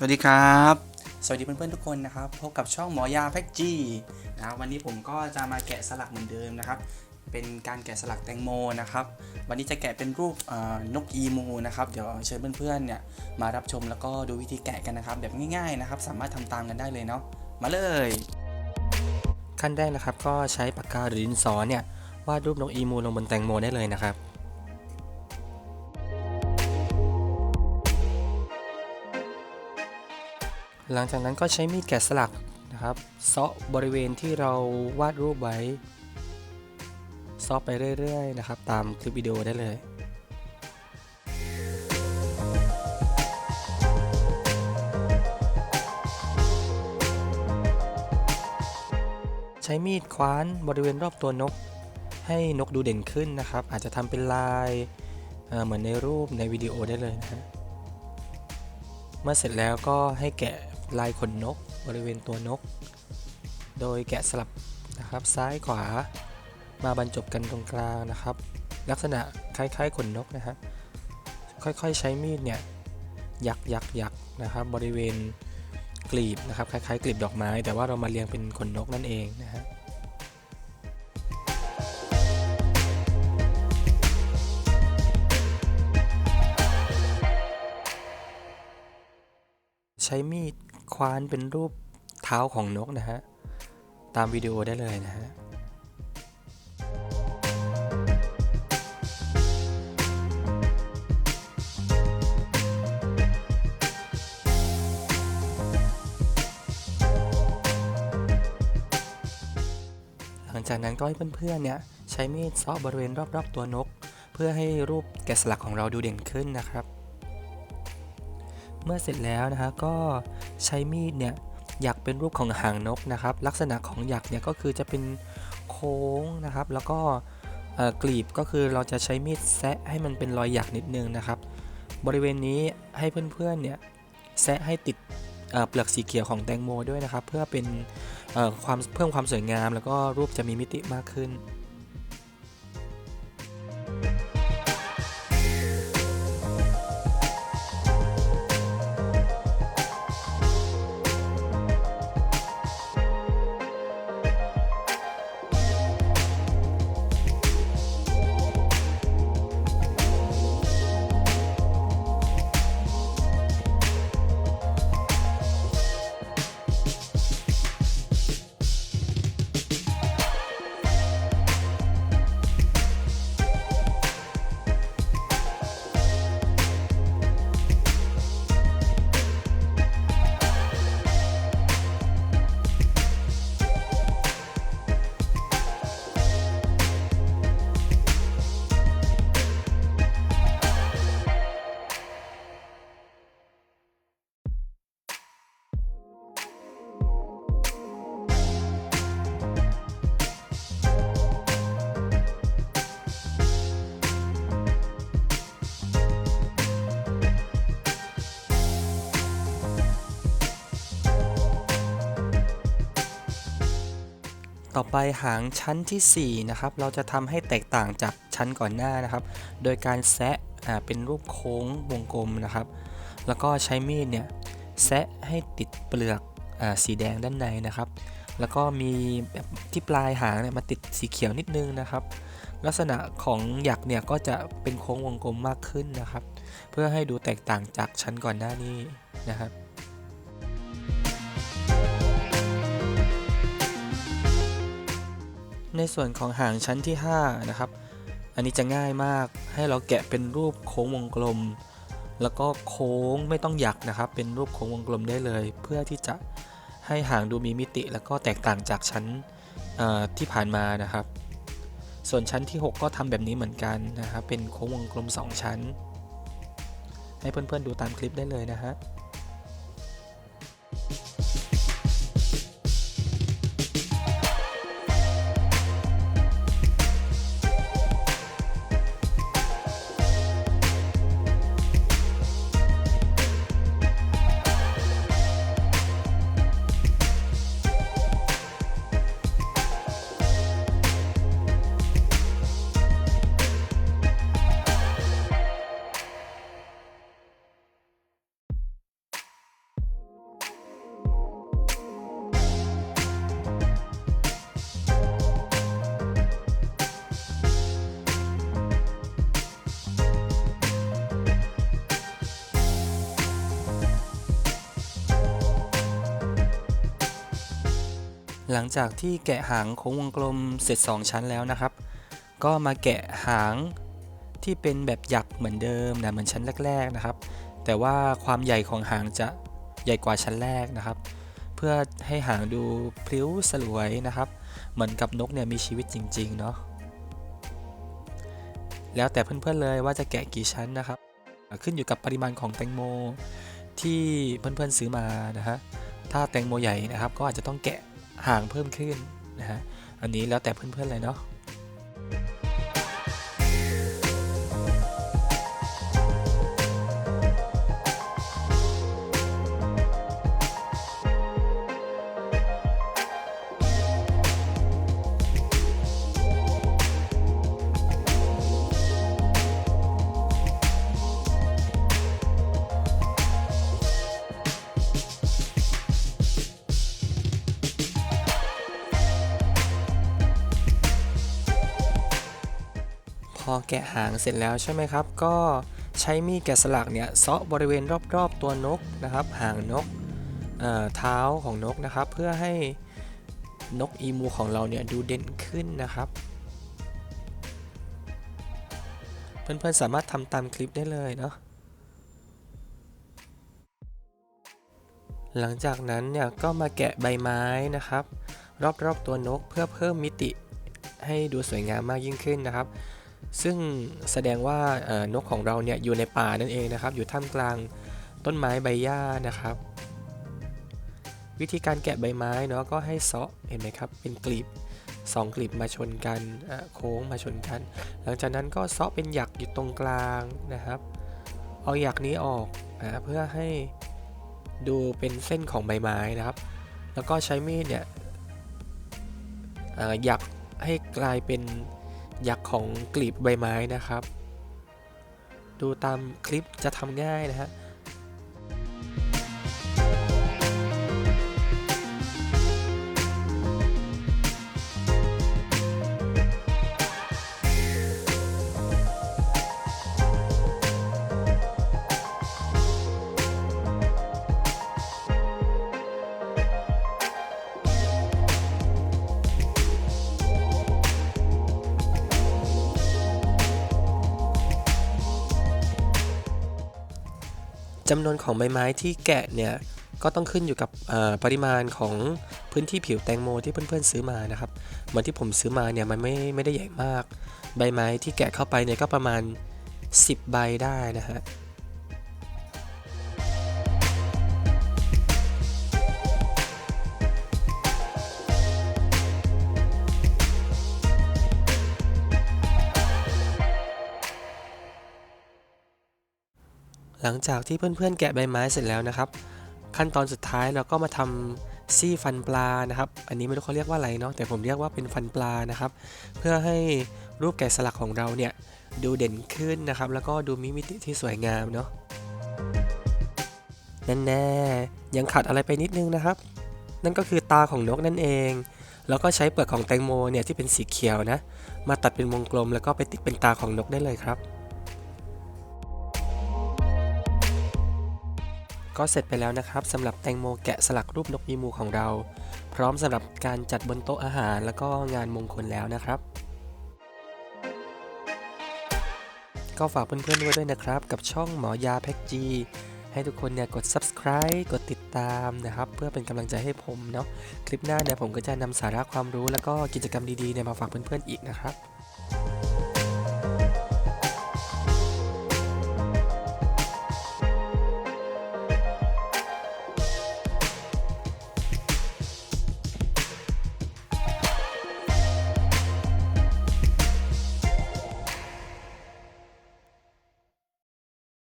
สวัสดีครับ สวัสดีเพื่อนๆทุกคนนะครับพบกับช่องหมอยาแพ็กจีนะครับวันนี้ผมก็จะมาแกะสลักเหมือนเดิมนะครับ เป็นการแกะสลักแตงโมนะครับ วันนี้จะแกะเป็นรูปเอ่อนกอีมูนะครับเดี๋ยวเชิญเพื่อนๆเนี่ยมารับชมแล้วก็ดูวิธีแกะกันนะครับ แบบง่ายๆนะครับ สามารถทำตามกันได้เลยเนาะมาเลย ขั้นแรกนะครับก็ใช้ปากกาหรือดินสอเนี่ยวาดรูปนกอีมูลงบนแตงโมได้เลยนะครับ หลังจากนั้นก็ใช้มีดแกะสลักนะครับเซาะบริเวณที่เราวาดรูปไว้เซาะไปเรื่อยๆนะครับ ตามคลิปวิดีโอได้เลยใช้มีดคว้านบริเวณรอบตัวนก ให้นกดูเด่นขึ้นนะครับ อาจจะทำเป็นลายเเหมือนในรูปในวิดีโอได้เลยนะฮะเมื่อเสร็จแล้วก็ให้แกะ ลายขนนกบริเวณตัวนก โดยแกะสลับนะครับซ้ายขวามาบรรจบกันตรงกลางนะครับ ลักษณะคล้ายๆขนนกนะฮะค่อยๆใช้มีดเนี่ยยักยักยักนะครับบริเวณกลีบนะครับคล้ายๆกลีบดอกไม้ แต่ว่าเรามาเรียงเป็นขนนกนั่นเองนะฮะใช้มีด ควานเป็นรูปเท้าของนกนะฮะ ตามวิดีโอได้เลยนะฮะหลังจากนั้นก็ให้เพื่อนๆ เนี่ยใช้มีดเซาะบริเวณรอบๆ ตัวนก เพื่อให้รูปแกะสลักของเราดูเด่นขึ้นนะครับ เมื่อเสร็จแล้วนะฮะก็ใช้มีดเนี่ยอยากเป็นรูปของหางนกนะครับ ลักษณะของหยักเนี่ยก็คือจะเป็นโค้งนะครับ แล้วก็กลีบก็คือเราจะใช้มีดแซะให้มันเป็นรอยหยักนิดนึงนะครับ บริเวณนี้ให้เพื่อนๆเนี่ยแซะให้ติดเปลือกสีเขียวของแตงโมด้วยนะครับ เพื่อเป็นความเพิ่มความสวยงาม แล้วก็รูปจะมีมิติมากขึ้น ต่อไปหางชั้นทีสี่4นะครับเราจะทำให้แตกต่างจากชั้นก่อนหน้านะครับ โดยการแซะเป็นรูปโค้งวงกลมนะครับ แล้วก็ใช้มีดเนี่ยแซะให้ติดเปลือกอสีแดงด้านในนะครับ แล้วก็มีแบบที่ปลายหางเนี่ยมาติดสีเขียวนิดนึงนะครับ ลักษณะของหยักเนี่ยก็จะเป็นโค้งวงกลมมากขึ้นนะครับ เพื่อให้ดูแตกต่างจากชั้นก่อนหน้านี้นะครับ ในส่วนของหางชั้นที่ 5 นะครับ อันนี้จะง่ายมากให้เราแกะเป็นรูปโค้งวงกลม แล้วก็โค้งไม่ต้องหยักนะครับ เป็นรูปโค้งวงกลมได้เลย เพื่อที่จะให้หางดูมีมิติ แล้วก็แตกต่างจากชั้นที่ผ่านมานะครับ ส่วนชั้นที่ 6 ก็ทำแบบนี้เหมือนกันนะครับเป็นโค้งวงกลม 2 ชั้น ให้เพื่อนๆดูตามคลิปได้เลยนะฮะ ลังจากที่แกะหางโค้งวงกลมเสร็จ 2 ชั้นแล้วนะครับ ก็มาแกะหางที่เป็นแบบหยักเหมือนเดิมนะเหมือนชั้นแรก ๆนะครับ แต่ว่าความใหญ่ของหางจะใหญ่กว่าชั้นแรกนะครับ เพื่อให้หางดูพลิ้วสลวยนะครับ เหมือนกับนกเนี่ยมีชีวิตจริง ๆ เนาะแล้วแต่เพื่อนๆเลยว่าจะแกะกี่ชั้นนะครับ ขึ้นอยู่กับปริมาณของแตงโมที่เพื่อนๆซื้อมานะฮะถ้าแตงโมใหญ่นะครับ ก็อาจจะต้องแกะ ห่างเพิ่มขึ้นนะฮะ อันนี้แล้วแต่เพื่อนๆเลยเนาะ อแกะหางเสร็จแล้วใช่ไหมครับ ก็ใช้มีดแกะสลักเนี่ยเซาะบริเวณรอบๆตัวนกนะครับ หางนกเอ่อเท้าของนกนะครับ เพื่อให้นกอีมูของเราเนี่ยดูเด่นขึ้นนะครับ เพื่อนๆสามารถทำตามคลิปได้เลยเนาะหลังจากนั้นเนี่ยก็มาแกะใบไม้นะครับ รอบๆตัวนกเพื่อเพิ่มมิติให้ดูสวยงามมากยิ่งขึ้นนะครับ ซึ่งแสดงว่านกของเราเนี่ยอยู่ในป่านั่นเองนะครับ อยู่ท่ามกลางต้นไม้ใบหญ้านะครับ วิธีการแกะใบไม้เนาะก็ให้เซาะเห็นไหมครับเป็นกลีบสองกลีบมาชนกันโค้งมาชนกัน หลังจากนั้นก็เซาะเป็นหยักอยู่ตรงกลางนะครับ เอาหยักนี้ออกนะเพื่อให้ดูเป็นเส้นของใบไม้นะครับ แล้วก็ใช้มีดเนี่ยหยักให้กลายเป็น ยักษ์ของกลีบใบไม้นะครับ ดูตามคลิปจะทำง่ายนะฮะ จำนวนของใบไม้ที่แกะเนี่ยก็ต้องขึ้นอยู่กับปริมาณของพื้นที่ผิวแตงโมที่เพื่อนๆซื้อมานะครับเหมือนที่ผมซื้อมาเนี่ยมันไม่ไม่ได้ใหญ่มาก ใบไม้ที่แกะเข้าไปเนี่ยก็ประมาณ 10 ใบได้นะฮะ หลังจากที่เพื่อนๆ แกะใบไม้เสร็จแล้วนะครับ ขั้นตอนสุดท้ายเราก็มาทำซี่ฟันปลานะครับ อันนี้ไม่รู้เขาเรียกว่าอะไรเนาะแต่ผมเรียกว่าเป็นฟันปลานะครับ เพื่อให้รูปแกะสลักของเราเนี่ยดูเด่นขึ้นนะครับ แล้วก็ดูมีมิติที่สวยงามเนาะแน่ๆยังขาดอะไรไปนิดนึงนะครับ นั่นก็คือตาของนกนั่นเอง แล้วก็ใช้เปลือกของแตงโมเนี่ยที่เป็นสีเขียวนะ มาตัดเป็นวงกลมแล้วก็ไปติดเป็นตาของนกได้เลยครับ ก็เสร็จไปแล้วนะครับสำหรับแตงโมแกะสลักรูปนกยีมูของเรา พร้อมสำหรับการจัดบนโต๊ะอาหารแล้วก็งานมงคลแล้วนะครับ ก็ฝากเพื่อนๆไว้ด้วยนะครับ กับช่องหมอยาแพ็กจีให้ทุกคนเนี่ยกด subscribe กดติดตามนะครับ เพื่อเป็นกำลังใจให้ผมเนาะคลิปหน้าเนี่ยผมก็จะนำสาระความรู้แล้วก็กิจกรรมดีๆเนี่ยมาฝากเพื่อนๆอีกนะครับ